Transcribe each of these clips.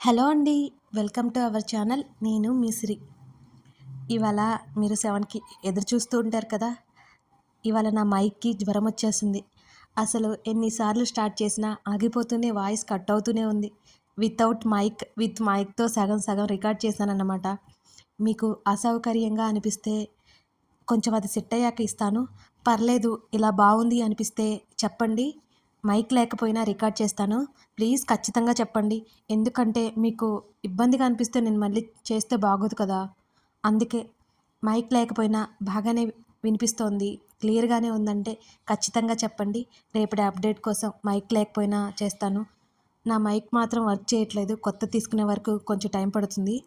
Hello అండి welcome to our channel. నేను మీ సిరి. ఇవాళ మీరు సెవెన్కి ఎదురు చూస్తూ ఉంటారు కదా? ఇవాళ నా మైక్కి జ్వరం వచ్చేసింది. అసలు ఎన్నిసార్లు స్టార్ట్ చేసినా ఆగిపోతూనే వాయిస్ కట్ అవుతూనే ఉంది. వితౌట్ మైక్ విత్ మైక్తో సగం సగం రికార్డ్ చేశానన్నమాట. మీకు అసౌకర్యంగా అనిపిస్తే కొంచెం అది సెట్ అయ్యాక ఇస్తాను. పర్లేదు ఇలా బాగుంది అనిపిస్తే చెప్పండి. మైక్ లేకపోయినా రికార్డ్ చేస్తాను. ప్లీజ్ ఖచ్చితంగా చెప్పండి. ఎందుకంటే మీకు ఇబ్బందిగా అనిపిస్తే నేను మళ్ళీ చేస్తే బాగోదు కదా. అందుకే మైక్ లేకపోయినా బాగానే వినిపిస్తోంది. క్లియర్గానే ఉందంటే ఖచ్చితంగా చెప్పండి. రేపటి అప్డేట్ కోసం మైక్ లేకపోయినా చేస్తాను. నా మైక్ మాత్రం వర్క్ చేయట్లేదు. కొత్త తీసుకునే వరకు కొంచెం టైం పడుతుంది.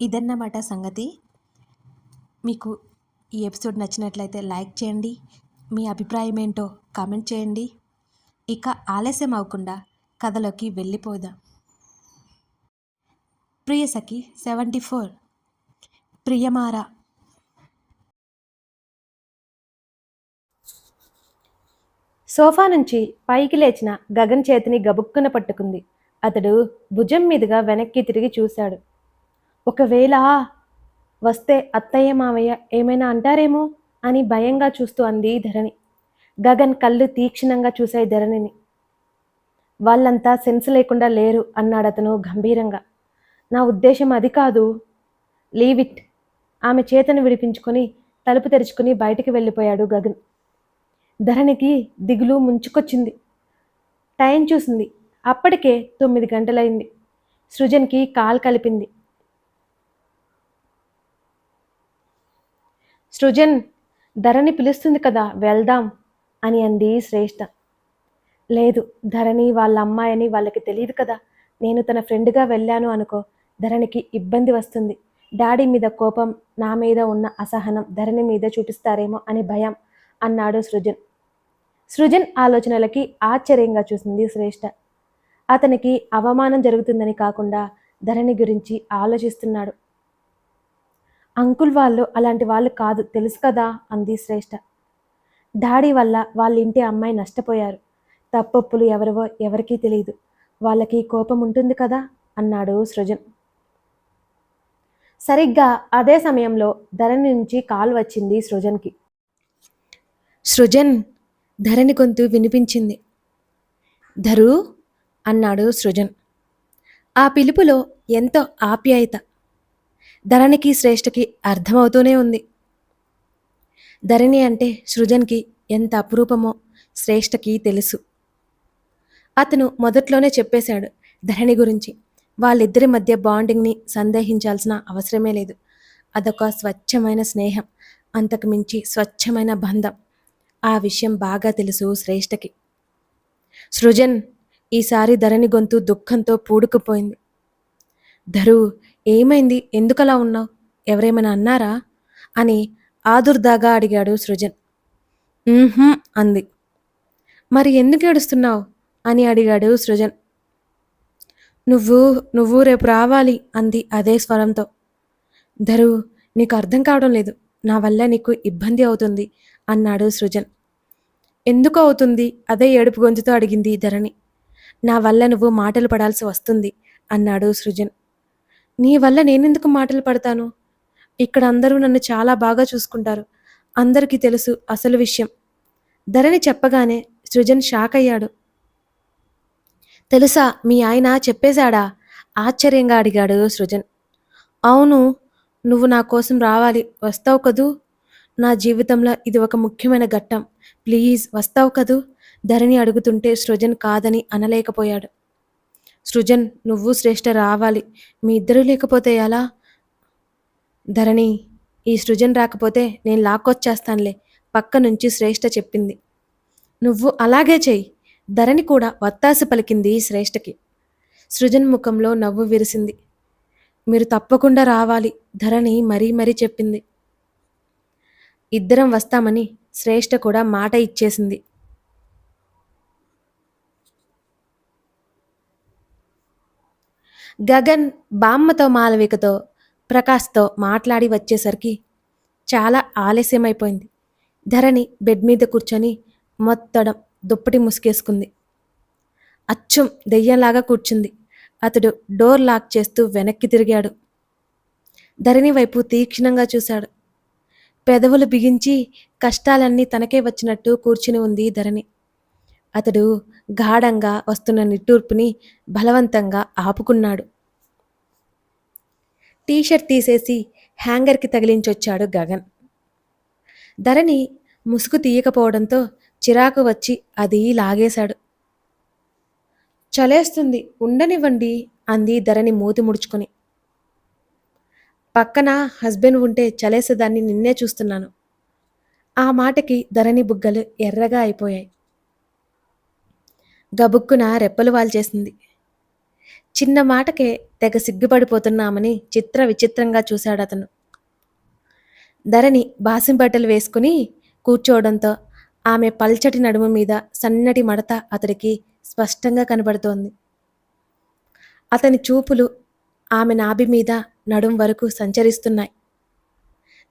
ఇదన్నమాట సంగతి. మీకు ఈ ఎపిసోడ్ నచ్చినట్లయితే లైక్ చేయండి. మీ అభిప్రాయం ఏంటో కామెంట్ చేయండి. ఇక ఆలస్యం అవ్వకుండా కథలోకి వెళ్ళిపోదాం. Priyasakhi seventy four. ప్రియమారా. సోఫా నుంచి పైకి లేచిన గగన్ చేతిని గబుక్కున పట్టుకుంది. అతడు భుజం మీదుగా వెనక్కి తిరిగి చూశాడు. ఒకవేళ వస్తే అత్తయ్య మావయ్య ఏమైనా అంటారేమో అని భయంగా చూస్తూ అంది ధరణి. గగన్ కళ్ళు తీక్షణంగా చూశాయి ధరణిని. వాళ్ళంతా సెన్స్ లేకుండా లేరు అన్నాడు అతను గంభీరంగా. నా ఉద్దేశం అది కాదు. Leave it. ఆమె చేతను విడిపించుకొని తలుపు తెరుచుకుని బయటికి వెళ్ళిపోయాడు గగన్. ధరణికి దిగులు ముంచుకొచ్చింది. టైం చూసింది. అప్పటికే తొమ్మిది గంటలైంది. సృజన్కి కాల్ కలిపింది. సృజన్ ధరణి పిలుస్తుంది కదా వెళ్దాం. అని అంది శ్రేష్ఠ లేదు ధరణి వాళ్ళ అమ్మాయని వాళ్ళకి తెలియదు కదా. నేను తన ఫ్రెండ్గా వెళ్ళాను అనుకో ధరణికి ఇబ్బంది వస్తుంది. డాడీ మీద కోపం నా మీద ఉన్న అసహనం ధరణి మీద చూపిస్తారేమో అని భయం అన్నాడు సృజన్. సృజన్ ఆలోచనలకి ఆశ్చర్యంగా చూసింది శ్రేష్ఠ అతనికి అవమానం జరుగుతుందని కాకుండా ధరణి గురించి ఆలోచిస్తున్నాడు. అంకుల్ వాళ్ళు అలాంటి వాళ్ళు కాదు తెలుసు కదా అంది శ్రేష్ఠ డాడీ వల్ల వాళ్ళ ఇంటి అమ్మాయి నష్టపోయారు. తప్పొప్పులు ఎవరివో ఎవరికీ తెలియదు వాళ్ళకి కోపం ఉంటుంది కదా? అన్నాడు సృజన్. సరిగ్గా అదే సమయంలో ధరణి నుంచి కాల్ వచ్చింది సృజన్కి. సృజన్ ధరణి గొంతు వినిపించింది. ధరు అన్నాడు సృజన్. ఆ పిలుపులో ఎంతో ఆప్యాయత. ధరణికి శ్రేష్ఠకి అర్థమవుతూనే ఉంది. ధరణి అంటే సృజన్కి ఎంత అపురూపమో శ్రేష్ఠకి తెలుసు. అతను మొదట్లోనే చెప్పేశాడు ధరణి గురించి. వాళ్ళిద్దరి మధ్య బాండింగ్ని సందేహించాల్సిన అవసరమే లేదు. అదొక స్వచ్ఛమైన స్నేహం అంతకు మించి స్వచ్ఛమైన బంధం. ఆ విషయం బాగా తెలుసు శ్రేష్ఠకి. సృజన్ ఈసారి ధరణి గొంతు దుఃఖంతో పూడుకుపోయింది. ధరు ఏమైంది? ఎందుకలా ఉన్నావు? ఎవరేమైనా అన్నారా? అని ఆదుర్దాగా అడిగాడు సృజన్. అంది. మరి ఎందుకు ఏడుస్తున్నావు? అని అడిగాడు సృజన్. నువ్వు నువ్వు రేపు రావాలి అంది అదే స్వరంతో. ధరు నీకు అర్థం కావడం లేదు. నా వల్ల నీకు ఇబ్బంది అవుతుంది అన్నాడు సృజన్. ఎందుకు అవుతుంది? అదే ఏడుపు గొంతుతో అడిగింది ధరణి. నా వల్ల నువ్వు మాటలు పడాల్సి వస్తుంది అన్నాడు సృజన్. నీ వల్ల నేనెందుకు మాటలు పడతాను? ఇక్కడ అందరూ నన్ను చాలా బాగా చూసుకుంటారు. అందరికీ తెలుసు అసలు విషయం. ధరణి చెప్పగానే సృజన్ షాక్ అయ్యాడు. తెలుసా మీ ఆయన చెప్పేశాడా? ఆశ్చర్యంగా అడిగాడు సృజన్. అవును నువ్వు నా కోసం రావాలి. వస్తావు కదూ? నా జీవితంలో ఇది ఒక ముఖ్యమైన ఘట్టం. ప్లీజ్ వస్తావు కదూ? ధరణి అడుగుతుంటే సృజన్ కాదని అనలేకపోయాడు. సృజన్ నువ్వు శ్రేష్ఠ రావాలి. మీ ఇద్దరు లేకపోతే ఎలా? ధరణి ఈ సృజన్ రాకపోతే నేను లాక్కొచ్చేస్తానులే పక్క నుంచి శ్రేష్ఠ చెప్పింది. నువ్వు అలాగే చెయ్యి ధరణి కూడా వత్తాసు పలికింది శ్రేష్ఠకి సృజన్ ముఖంలో నవ్వు విరిసింది. మీరు తప్పకుండా రావాలి ధరణి మరీ మరీ చెప్పింది. ఇద్దరం వస్తామని శ్రేష్ఠ కూడా మాట ఇచ్చేసింది. గగన్ బామ్మతో మాలవికతో ప్రకాష్తో మాట్లాడి వచ్చేసరికి చాలా ఆలస్యమైపోయింది. ధరణి బెడ్ మీద కూర్చొని మొత్తడం దుప్పటి ముసుగేసుకుంది. అచ్చం దెయ్యంలాగా కూర్చుంది. అతడు డోర్ లాక్ చేస్తూ వెనక్కి తిరిగాడు. ధరణి వైపు తీక్షణంగా చూశాడు. పెదవులు బిగించి కష్టాలన్నీ తనకే వచ్చినట్టు కూర్చుని ఉంది ధరణి. అతడు గాఢంగా వస్తున్న నిట్టూర్పుని బలవంతంగా ఆపుకున్నాడు. టీషర్ట్ తీసేసి హ్యాంగర్కి తగిలించొచ్చాడు గగన్. ధరణి ముసుగు తీయకపోవడంతో చిరాకు వచ్చి అది లాగేశాడు. చలేస్తుంది ఉండనివ్వండి అంది ధరణి మూతి ముడుచుకొని. పక్కన హస్బెండ్ ఉంటే చలేసేదాన్ని నిన్నే చూస్తున్నాను. ఆ మాటకి ధరణి బుగ్గలు ఎర్రగా అయిపోయాయి. గబుక్కున రెప్పలు వాల్చేసింది. చిన్న మాటకే తెగ సిగ్గుపడిపోతున్నామని చిత్ర విచిత్రంగా చూశాడు అతను. ధరణి బాసింబట్టలు వేసుకుని కూర్చోవడంతో ఆమె పల్చటి నడుము మీద సన్నటి మడత అతడికి స్పష్టంగా కనబడుతోంది. అతని చూపులు ఆమె నాభి మీద నడుం వరకు సంచరిస్తున్నాయి.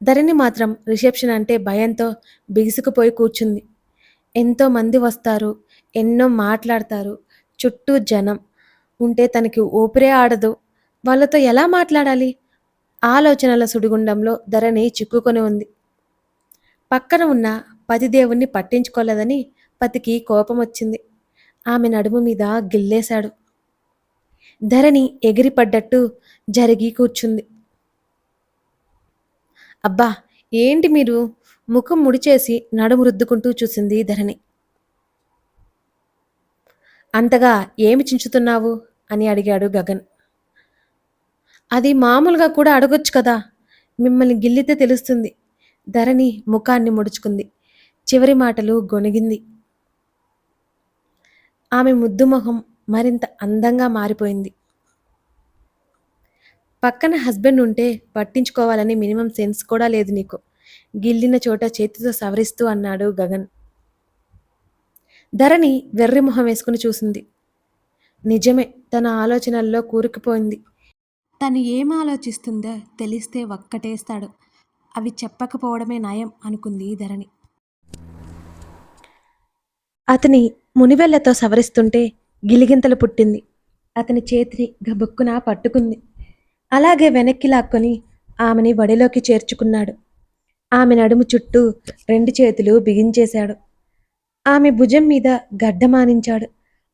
ధరణి మాత్రం రిసెప్షన్ అంటే భయంతో బిగుసుకుపోయి కూర్చుంది. ఎంతో మంది వస్తారు ఎన్నో మాట్లాడతారు చుట్టూ జనం ఉంటే తనకి ఊపిరే ఆడదు. వాళ్ళతో ఎలా మాట్లాడాలి? ఆలోచనల సుడిగుండంలో ధరణి చిక్కుకొని ఉంది. పక్కన ఉన్న పతిదేవుణ్ణి పట్టించుకోలేదని పతికి కోపం వచ్చింది. ఆమె నడుము మీద గిల్లేశాడు. ధరణి ఎగిరిపడ్డట్టు జరిగి కూర్చుంది. అబ్బా ఏంటి మీరు? ముఖం ముడిచేసి నడుము రుద్దుకుంటూ చూసింది ధరణి. అంతగా ఏమి చించుతున్నావు? అని అడిగాడు గగన్. అది మామూలుగా కూడా అడగొచ్చు కదా? మిమ్మల్ని గిల్లితే తెలుస్తుంది. ధరణి ముఖాన్ని ముడుచుకుంది. చివరి మాటలు గొణిగింది. ఆమె ముద్దు మొహం మరింత అందంగా మారిపోయింది. పక్కన హస్బెండ్ ఉంటే పట్టించుకోవాలని మినిమం సెన్స్ కూడా లేదు నీకు. గిల్లిన చోట చేతితో సవరిస్తూ అన్నాడు గగన్. ధరణి వెర్రి మొహం వేసుకుని చూసింది. నిజమే తన ఆలోచనల్లో కూరుకుపోయింది. తను ఏం ఆలోచిస్తుందో తెలిస్తే ఒక్కటేస్తాడు. అవి చెప్పకపోవడమే నయం అనుకుంది ధరణి. అతని మునివెళ్ళతో సవరిస్తుంటే గిలిగింతలు పుట్టింది. అతని చేతిని గబుక్కున పట్టుకుంది. అలాగే వెనక్కి లాక్కొని ఆమెని వడిలోకి చేర్చుకున్నాడు. ఆమె నడుము చుట్టూ రెండు చేతులు బిగించేశాడు. ఆమె భుజం మీద గడ్డమానించాడు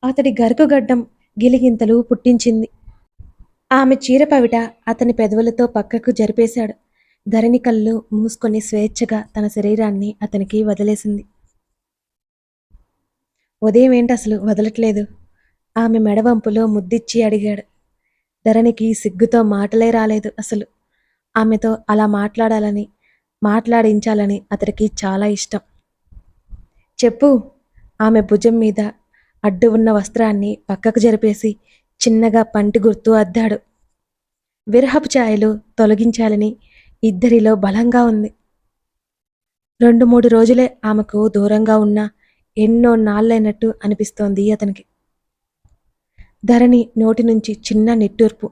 అతడి గరకు గడ్డం గిలిగింతలు పుట్టించింది. ఆమె చీర పవిట అతని పెదవులతో పక్కకు జరిపేశాడు. ధరణి కళ్ళు మూసుకొని స్వేచ్ఛగా తన శరీరాన్ని అతనికి వదిలేసింది. ఉదయం ఏంటి అసలు వదలట్లేదు? ఆమె మెడవంపులో ముద్దిచ్చి అడిగాడు. ధరణికి సిగ్గుతో మాటలే రాలేదు అసలు. ఆమెతో అలా మాట్లాడాలని మాట్లాడించాలని అతడికి చాలా ఇష్టం. చెప్పు. ఆమె భుజం మీద అడ్డు ఉన్న వస్త్రాన్ని పక్కకు జరిపేసి చిన్నగా పంటి గుర్తు అద్దాడు. విరహపు ఛాయలు తొలగించాలని ఇద్దరిలో బలంగా ఉంది. రెండు మూడు రోజులే ఆమెకు దూరంగా ఉన్న ఎన్నో నాళ్ళైనట్టు అనిపిస్తోంది అతనికి. ధరణి నోటి నుంచి చిన్న నిట్టూర్పు.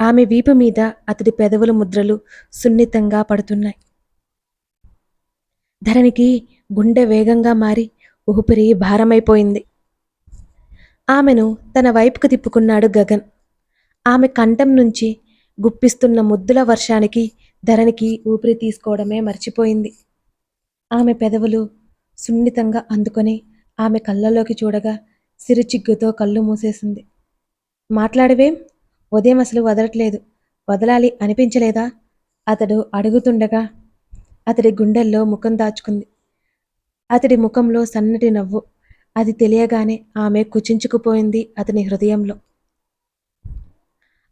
ఆమె వీపు మీద అతడి పెదవుల ముద్రలు సున్నితంగా పడుతున్నాయి. ధరణికి గుండె వేగంగా మారి ఊపిరి భారమైపోయింది. ఆమెను తన వైపుకు తిప్పుకున్నాడు గగన్. ఆమె కంఠం నుంచి గుప్పిస్తున్న ముద్దుల వర్షానికి ధరణికి ఊపిరి తీసుకోవడమే మర్చిపోయింది. ఆమె పెదవులు సున్నితంగా అందుకొని ఆమె కళ్ళలోకి చూడగా సిరిచిగ్గుతో కళ్ళు మూసేసింది. మాట్లాడవేం? ఉదయం అసలు వదలట్లేదు. వదలాలి అనిపించలేదా? అతడు అడుగుతుండగా అతడి గుండెల్లో ముఖం దాచుకుంది. అతడి ముఖంలో సన్నటి నవ్వు. అది తెలియగానే ఆమె కుచించుకుపోయింది అతని హృదయంలో.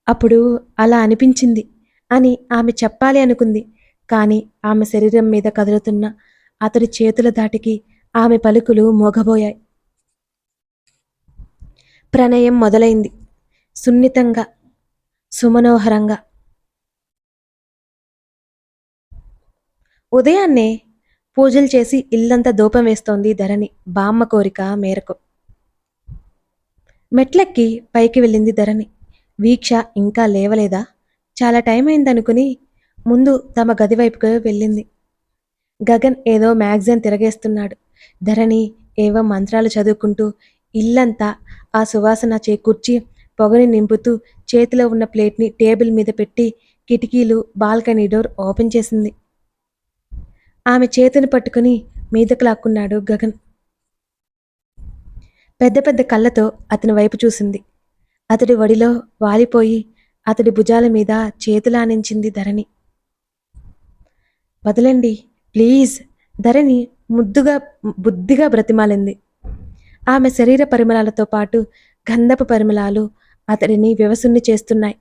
అప్పుడు అలా అనిపించింది అని ఆమె చెప్పాలి అనుకుంది. కానీ ఆమె శరీరం మీద కదులుతున్న అతడి చేతుల దాటికి ఆమె పలుకులు మోగబోయాయి. ప్రణయం మొదలైంది. సున్నితంగా సుమనోహరంగా. ఉదయాన్నే పూజలు చేసి ఇల్లంతా దూపం వేస్తోంది ధరణి. బామ్మ కోరిక మేరకు. మెట్లెక్కి పైకి వెళ్ళింది ధరణి. వీక్ష ఇంకా లేవలేదా? చాలా టైం అయిందనుకుని ముందు తమ గది వైపుకు వెళ్ళింది. గగన్ ఏదో మ్యాగజైన్ తిరగేస్తున్నాడు. ధరణి ఏవో మంత్రాలు చదువుకుంటూ ఇల్లంతా ఆ సువాసన చేకూర్చి పొగని నింపుతూ చేతిలో ఉన్న ప్లేట్ని టేబుల్ మీద పెట్టి కిటికీలు బాల్కనీ డోర్ ఓపెన్ చేసింది. ఆమె చేతిని పట్టుకుని మీదకు లాక్కున్నాడు గగన్. పెద్ద పెద్ద కళ్ళతో అతని వైపు చూసింది. అతడి వడిలో వాలిపోయి అతడి భుజాల మీద చేతులానించింది ధరణి. వదలండి ప్లీజ్. ధరణి ముద్దుగా బుద్ధిగా బ్రతిమాలింది. ఆమె శరీర పరిమళాలతో పాటు గంధపు పరిమళాలు అతడిని వ్యవసున్ని చేస్తున్నాయి.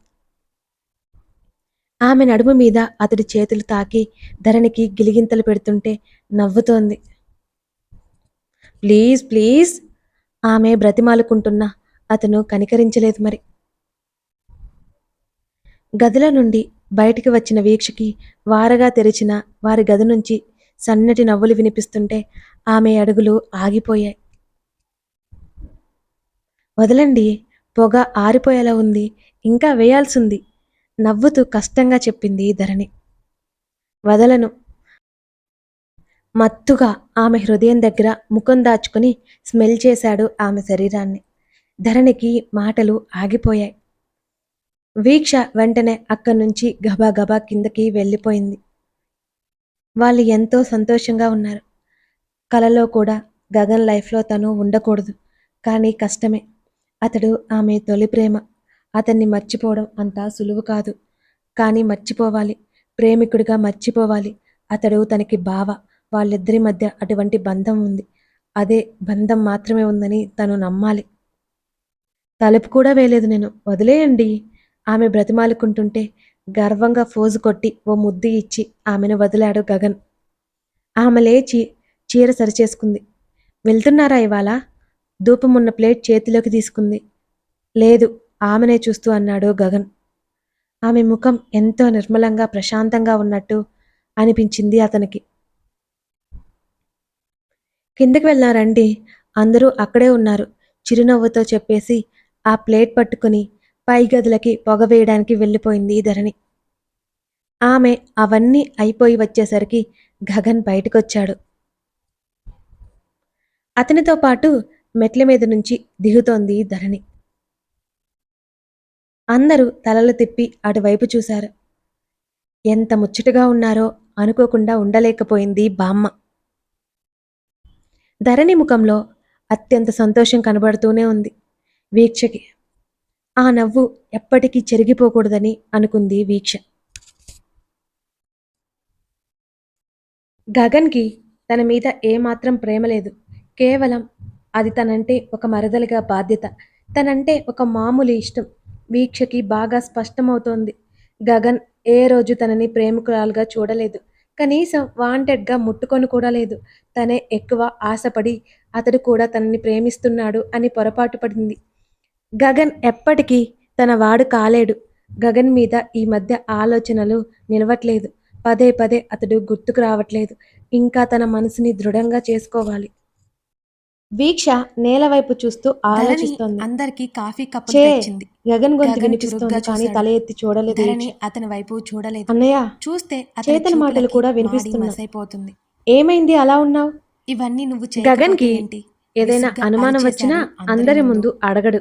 ఆమె నడుము మీద అతడి చేతులు తాకి ధరణికి గిలిగింతలు పెడుతుంటే నవ్వుతోంది. ప్లీజ్ ప్లీజ్ ఆమె బ్రతిమాలుకుంటున్నా అతను కనికరించలేదు మరి. గదిలో నుండి బయటికి వచ్చిన వీక్షకి వారగా తెరిచిన వారి గది నుంచి సన్నటి నవ్వులు వినిపిస్తుంటే ఆమె అడుగులు ఆగిపోయాయి. వదలండి పొగ ఆరిపోయేలా ఉంది ఇంకా వేయాల్సింది నవ్వుతూ కష్టంగా చెప్పింది ధరణి. వదలను. మత్తుగా ఆమె హృదయం దగ్గర ముఖం దాచుకుని స్మెల్ చేశాడు ఆమె శరీరాన్ని. ధరణికి మాటలు ఆగిపోయాయి. వీక్ష వెంటనే అక్కడి నుంచి గబాగబా కిందకి వెళ్ళిపోయింది. వాళ్ళు ఎంతో సంతోషంగా ఉన్నారు. కలలో కూడా గగన్ లైఫ్లో తను ఉండకూడదు. కానీ కష్టమే. అతడు ఆమె తొలి ప్రేమ. అతన్ని మర్చిపోవడం అంత సులువు కాదు. కానీ మర్చిపోవాలి. ప్రేమికుడిగా మర్చిపోవాలి. అతడు తనకి బావ. వాళ్ళిద్దరి మధ్య అటువంటి బంధం ఉంది. అదే బంధం మాత్రమే ఉందని తను నమ్మాలి. తలుపు కూడా వేయలేదు నేను. వదిలేయండి. ఆమె బ్రతిమాలుకుంటుంటే గర్వంగా ఫోజు కొట్టి ఓ ముద్దు ఇచ్చి ఆమెను వదిలాడు గగన్. ఆమె లేచి చీర సరిచేసుకుంది. వెళ్తున్నారా ఇవాళ? ధూపమున్న ప్లేట్ చేతిలోకి తీసుకుంది. లేదు. ఆమెనే చూస్తూ అన్నాడు గగన్. ఆమె ముఖం ఎంతో నిర్మలంగా ప్రశాంతంగా ఉన్నట్టు అనిపించింది అతనికి. కిందకి వెళ్ళారండి అందరూ అక్కడే ఉన్నారు. చిరునవ్వుతో చెప్పేసి ఆ ప్లేట్ పట్టుకుని పై గదులకి పొగ వేయడానికి వెళ్ళిపోయింది ధరణి. ఆమె అవన్నీ అయిపోయి వచ్చేసరికి గగన్ బయటకొచ్చాడు. అతనితో పాటు మెట్ల మీద నుంచి దిగుతోంది ధరణి. అందరూ తలలు తిప్పి అటువైపు చూశారు. ఎంత ముచ్చటగా ఉన్నారో అనుకోకుండా ఉండలేకపోయింది బామ్మ. ధరణి ముఖంలో అత్యంత సంతోషం కనబడుతూనే ఉంది. వీక్షకి ఆ నవ్వు ఎప్పటికీ చెరిగిపోకూడదని అనుకుంది వీక్ష. గగన్కి తన మీద ఏమాత్రం ప్రేమ లేదు. కేవలం అది తనంటే ఒక మరదలిగా బాధ్యత తనంటే ఒక మామూలు ఇష్టం. వీక్షకి బాగా స్పష్టమవుతోంది. గగన్ ఏ రోజు తనని ప్రేమికురాలుగా చూడలేదు. కనీసం వాంటెడ్గా ముట్టుకొని కూడా లేదు. తనే ఎక్కువ ఆశపడి అతడు కూడా తనని ప్రేమిస్తున్నాడు అని పొరపాటు పడింది. గగన్ ఎప్పటికీ తన వాడు కాలేడు. గగన్ మీద ఈ మధ్య ఆలోచనలు నిలవట్లేదు. పదే పదే అతడు గుర్తుకు రావట్లేదు. ఇంకా తన మనసుని దృఢంగా చేసుకోవాలి. వీక్ష నేల వైపు చూస్తూ ఆలోచిస్తోంది అందరికి కాఫీ కప్పు చే తెచ్చింది గగన్ గొంతు గగన్ వినిపిస్తోంది కానీ. తల ఎత్తి చూడలేదు. అతని వైపు చూడలేదు అన్నయ్య చూస్తే అతని చేతన మాటలు కూడా వినిపిస్తున్నాయి. ఏమైంది అలా ఉన్నావు ఇవన్నీ నువ్వు గగన్కి చేయకపోతే ఏంటి? ఏదైనా అనుమానం వచ్చినా అందరి ముందు అడగడు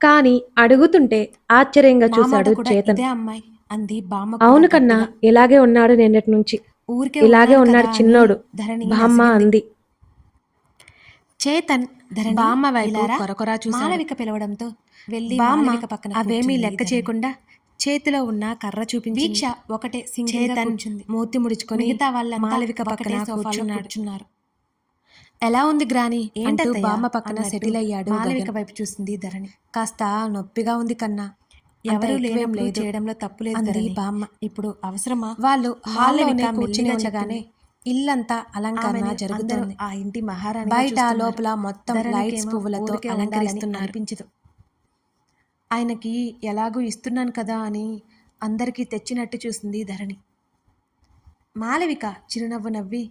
కానీ అడుగుతుంటే ఆశ్చర్యంగా చూశాడు చేతన్ అంది బామ్మ అవును కన్నా. ఇలాగే ఉన్నాడు నిన్నటి నుంచి ఊరికే ఇలాగే ఉన్నాడు చిన్నోడు బామ్మ. అంది చేతన్ బామ్మ వైపు? కొరకొరా చూశాడు మాలవిక పిలవడంతో వెళ్ళి బామ్మ పక్కన అవేమీ లెక్క. చేయకుండా చేతిలో ఉన్న కర్ర చూపించి వీక్ష ఒకటే చేతన్ మూతి ముడుచుకొని మిగతా వాళ్ళంతా మాలవిక పక్కన కూర్చున్నారు ఎలా ఉంది గ్రాని అంటూ ఏంటత్తయ్య? బామ్మ పక్కన సెటిల్ అయ్యాడు మాలవిక. వైపు చూసింది ధరణి కాస్త నొప్పిగా ఉంది కన్నా ఎవరు లేనప్పుడు లేదు చేయడంలో తప్పు లేదు. బామ్మ ఇప్పుడు అవసరమా వాళ్ళు మాలవిక కూర్చుని ఉండగానే. ఇల్లంతా అలంకరణ జరుగుతోంది. ఆ ఇంటి మహారాణి బయట లోపల మొత్తం లైట్స్ పువ్వులతో అలంకరిస్తున్నారు. అనిపించదు. ఆయనకి ఎలాగూ ఇస్తున్నాను కదా అని అందరికీ తెచ్చినట్టు చూసింది ధరణి. మాలవిక చిరునవ్వు నవ్వి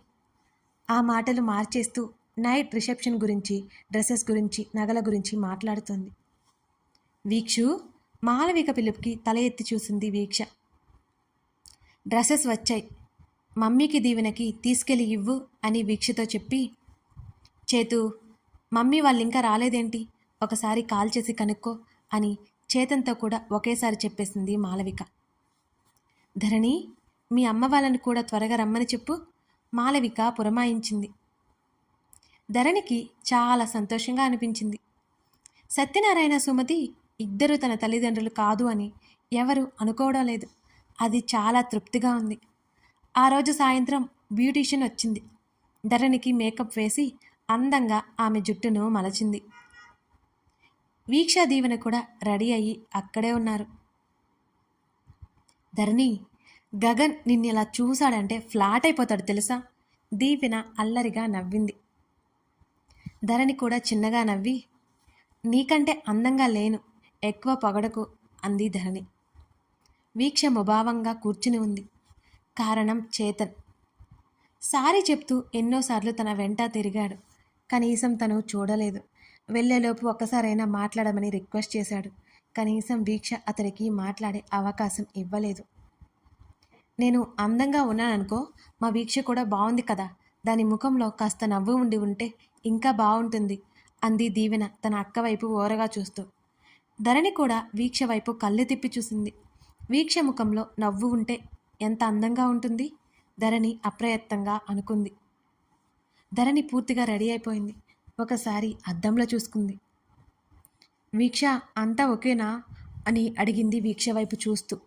ఆ మాటలు మార్చేస్తూ నైట్ రిసెప్షన్ గురించి డ్రెస్సెస్ గురించి నగల గురించి మాట్లాడుతుంది. వీక్షు మాలవిక పిలుపుకి తల ఎత్తి చూసింది వీక్ష. డ్రెస్సెస్ వచ్చాయి. మమ్మీకి దీవెనకి తీసుకెళ్ళి ఇవ్వు అని వీక్షతో చెప్పి చేతు మమ్మీ వాళ్ళు ఇంకా రాలేదేంటి? ఒకసారి కాల్ చేసి కనుక్కో అని చేతంతో కూడా ఒకేసారి చెప్పేసింది మాలవిక. ధరణి మీ అమ్మ వాళ్ళని కూడా త్వరగా రమ్మని చెప్పు. మాలవిక పురమాయించింది. ధరణికి చాలా సంతోషంగా అనిపించింది. సత్యనారాయణ సుమతి ఇద్దరు తన తల్లిదండ్రులు కాదు అని ఎవరు అనుకోవడం లేదు. అది చాలా తృప్తిగా ఉంది. ఆ రోజు సాయంత్రం బ్యూటీషియన్ వచ్చింది. ధరణికి మేకప్ వేసి అందంగా ఆమె జుట్టును మలచింది. వీక్షా దీవెన కూడా రెడీ అయ్యి అక్కడే ఉన్నారు. ధరణి గగన్ నిన్ను ఇలా చూశాడంటే ఫ్లాట్ అయిపోతాడు తెలుసా? దీవెన అల్లరిగా నవ్వింది. ధరణి కూడా చిన్నగా నవ్వి నీకంటే అందంగా లేను ఎక్కువ పొగడకు అంది ధరణి. వీక్ష ముభావంగా కూర్చుని ఉంది. కారణం చేతన్. సారీ చెప్తూ ఎన్నోసార్లు తన వెంట తిరిగాడు. కనీసం తను చూడలేదు. వెళ్ళేలోపు ఒక్కసారైనా మాట్లాడమని రిక్వెస్ట్ చేశాడు. కనీసం వీక్ష అతడికి మాట్లాడే అవకాశం ఇవ్వలేదు. నేను అందంగా ఉన్నాననుకో మా వీక్ష కూడా బాగుంది కదా. దాని ముఖంలో కాస్త నవ్వు ఉండి ఉంటే ఇంకా బాగుంటుంది అంది దీవెన తన అక్క వైపు ఓరగా చూస్తూ. ధరణి కూడా వీక్ష వైపు కళ్ళు తిప్పి చూసింది. వీక్ష ముఖంలో నవ్వు ఉంటే ఎంత అందంగా ఉంటుంది? ధరణి అప్రయత్నంగా అనుకుంది. ధరణి పూర్తిగా రెడీ అయిపోయింది. ఒకసారి అద్దంలో చూసుకుంది. వీక్ష అంతా ఒకేనా? అని అడిగింది వీక్ష వైపు చూస్తూ.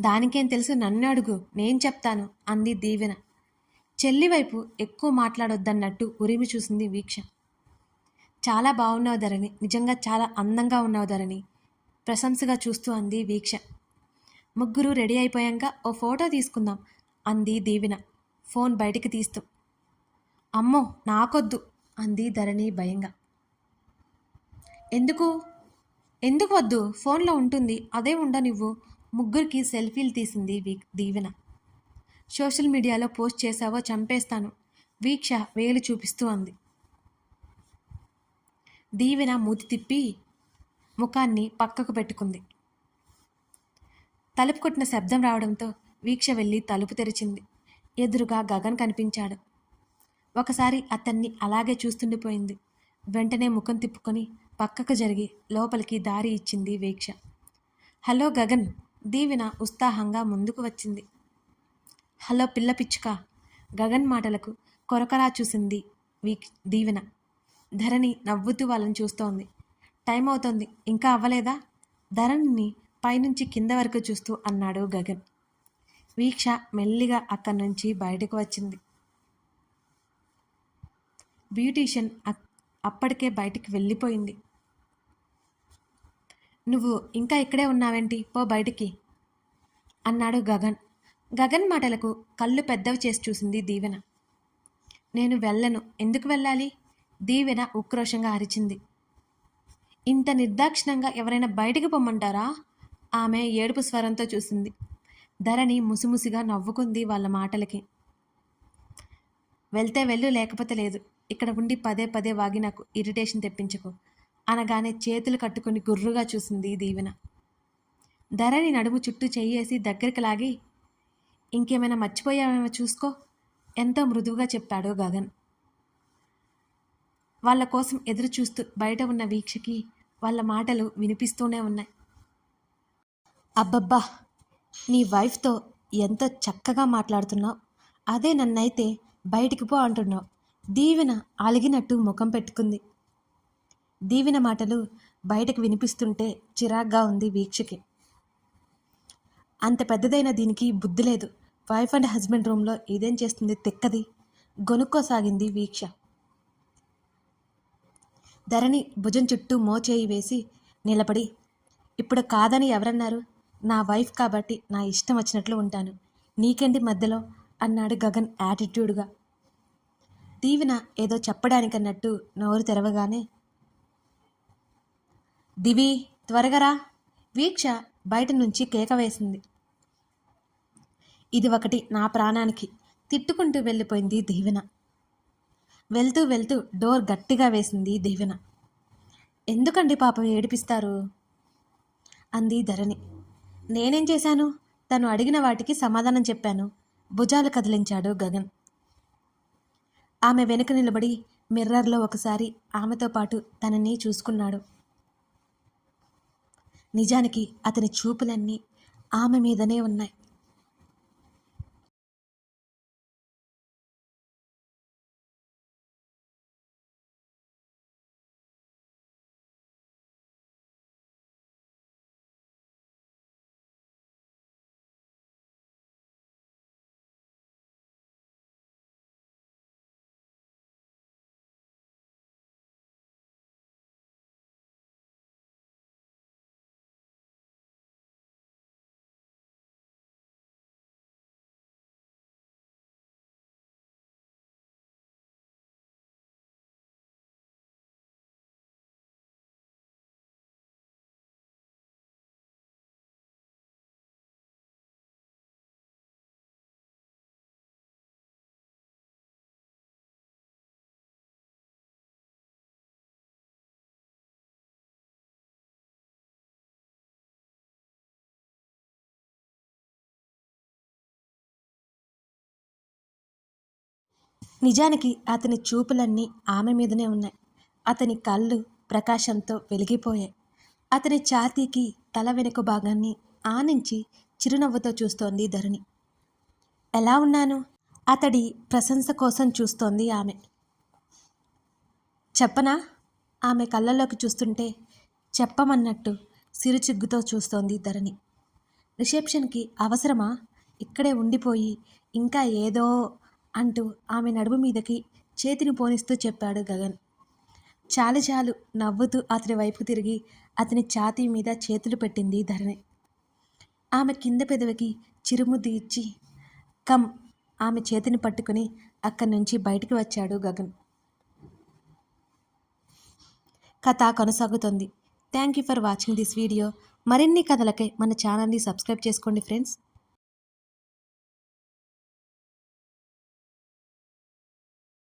దానికేం తెలుసు? నన్ను అడుగు. నేను చెప్తాను అంది దీవెన. చెల్లి వైపు ఎక్కువ మాట్లాడొద్దన్నట్టు ఉరిమి చూసింది వీక్ష. చాలా బాగున్నావు ధరణి. నిజంగా చాలా అందంగా ఉన్నావు ధరణి. ప్రశంసగా చూస్తూ అంది వీక్ష. ముగ్గురు రెడీ అయిపోయాక ఓ ఫోటో తీసుకుందాం అంది దీవెన. ఫోన్ బయటికి తీస్తూ. అమ్మో నాకొద్దు అంది ధరణి భయంగా. ఎందుకు? ఎందుకు వద్దు ఫోన్లో ఉంటుంది అదే ఉండ నువ్వు. ముగ్గురికి సెల్ఫీలు తీసింది వీ దీవెన. సోషల్ మీడియాలో పోస్ట్ చేసావో చంపేస్తాను. వీక్ష వేలు చూపిస్తూ అంది. దీవెన మూతి తిప్పి ముఖాన్ని పక్కకు పెట్టుకుంది. తలుపు కొట్టిన శబ్దం రావడంతో వీక్ష వెళ్ళి తలుపు తెరిచింది. ఎదురుగా గగన్ కనిపించాడు. ఒకసారి అతన్ని అలాగే చూస్తుండిపోయింది వెంటనే ముఖం తిప్పుకొని పక్కకు జరిగి లోపలికి దారి ఇచ్చింది వీక్ష. హలో గగన్ దీవెన ఉత్సాహంగా ముందుకు వచ్చింది. హలో పిల్ల పిచ్చుక గగన్ మాటలకు కొరకరా చూసింది వీక్ దీవెన. ధరణి నవ్వుతూ వాళ్ళని చూస్తోంది. టైం అవుతోంది ఇంకా అవ్వలేదా? ధరణిని పైనుంచి కింద వరకు చూస్తూ అన్నాడు గగన్. వీక్ష మెల్లిగా అక్కడి నుంచి బయటకు వచ్చింది. బ్యూటీషియన్ అప్పటికే బయటికి వెళ్ళిపోయింది. నువ్వు ఇంకా ఇక్కడే ఉన్నావేంటి? పో బయటికి అన్నాడు గగన్. గగన్ మాటలకు కళ్ళు పెద్దవి చేసి చూసింది దీవెన. నేను వెళ్ళను. ఎందుకు వెళ్ళాలి? దీవెన ఉక్రోషంగా అరిచింది. ఇంత నిర్దాక్షిణంగా ఎవరైనా బయటికి పొమ్మంటారా? ఆమె ఏడుపు స్వరంతో చూసింది. ధరణి ముసిముసిగా నవ్వుకుంది వాళ్ళ మాటలకి. వెళ్తే వెళ్ళు లేకపోతే లేదు. ఇక్కడ ఉండి పదే పదే వాగి నాకు ఇరిటేషన్ తెప్పించకు. అనగానే చేతులు కట్టుకుని గుర్రుగా చూసింది దీవెన. ధరణి నడుము చుట్టూ చెయ్యేసి దగ్గరికి లాగి ఇంకేమైనా మర్చిపోయావేమో చూసుకో ఎంతో మృదువుగా చెప్పాడు గగన్. వాళ్ళ కోసం ఎదురు చూస్తూ బయట ఉన్న వీక్షకి వాళ్ళ మాటలు వినిపిస్తూనే ఉన్నాయి. అబ్బబ్బా నీ వైఫ్తో ఎంతో చక్కగా మాట్లాడుతున్నావు. అదే నన్నైతే బయటికి పో అంటున్నావు. దీవెన అలిగినట్టు ముఖం పెట్టుకుంది. దీవెన మాటలు బయటకు వినిపిస్తుంటే చిరాగ్గా ఉంది వీక్షకి. అంత పెద్దదైన దీనికి బుద్ధి లేదు. వైఫ్ అండ్ హస్బెండ్ రూమ్లో ఇదేం చేస్తుంది తిక్కది. గొనుక్కోసాగింది వీక్ష. ధరణి భుజం చుట్టూ మోచేయి వేసి నిలబడి ఇప్పుడు కాదని ఎవరన్నారు? నా వైఫ్ కాబట్టి నా ఇష్టం వచ్చినట్లు ఉంటాను. నీకేంటి మధ్యలో? అన్నాడు గగన్ యాటిట్యూడ్గా. దీవెన ఏదో చెప్పడానికన్నట్టు నోరు తెరవగానే. దివి త్వరగరా వీక్ష బయట నుంచి కేక వేసింది. ఇది ఒకటి నా ప్రాణానికి. తిట్టుకుంటూ వెళ్ళిపోయింది దీవెన. వెళ్తూ వెళ్తూ డోర్ గట్టిగా వేసింది దీవెన. ఎందుకండి పాపం ఏడిపిస్తారు? అంది ధరణి. నేనేం చేశాను? తను అడిగిన వాటికి సమాధానం చెప్పాను. భుజాలు కదిలించాడు గగన్. ఆమె వెనుక నిలబడి మిర్రర్లో ఒకసారి ఆమెతో పాటు తనని చూసుకున్నాడు. నిజానికి అతని చూపులన్నీ ఆమె మీదనే ఉన్నాయి. నిజానికి అతని చూపులన్నీ ఆమె మీదనే ఉన్నాయి. అతని కళ్ళు ప్రకాశంతో వెలిగిపోయాయి. అతని ఛాతీకి తల వెనుక భాగాన్ని ఆనించి చిరునవ్వుతో చూస్తోంది ధరణి. ఎలా ఉన్నాను అతడి ప్రశంస కోసం చూస్తోంది ఆమె. చెప్పనా ఆమె కళ్ళలోకి చూస్తుంటే చెప్పమన్నట్టు సిరుచిగ్గుతో చూస్తోంది ధరణి. రిసెప్షన్కి అవసరమా? ఇక్కడే ఉండిపోయి ఇంకా ఏదో అంటూ ఆమె నడుము మీదకి చేతిని పోనిస్తూ చెప్పాడు గగన్. చాలు చాలు నవ్వుతూ అతని వైపు తిరిగి అతని ఛాతీ మీద చేతులు పెట్టింది ధరణి. ఆమె కింద పెదవికి చిరుముద్దు ఇచ్చి కమ్ ఆమె చేతిని పట్టుకుని అక్కడి నుంచి బయటికి వచ్చాడు గగన్. కథ కొనసాగుతుంది. Thank you for watching this video మరిన్ని కథలకై మన ఛానల్ని సబ్స్క్రైబ్ చేసుకోండి ఫ్రెండ్స్.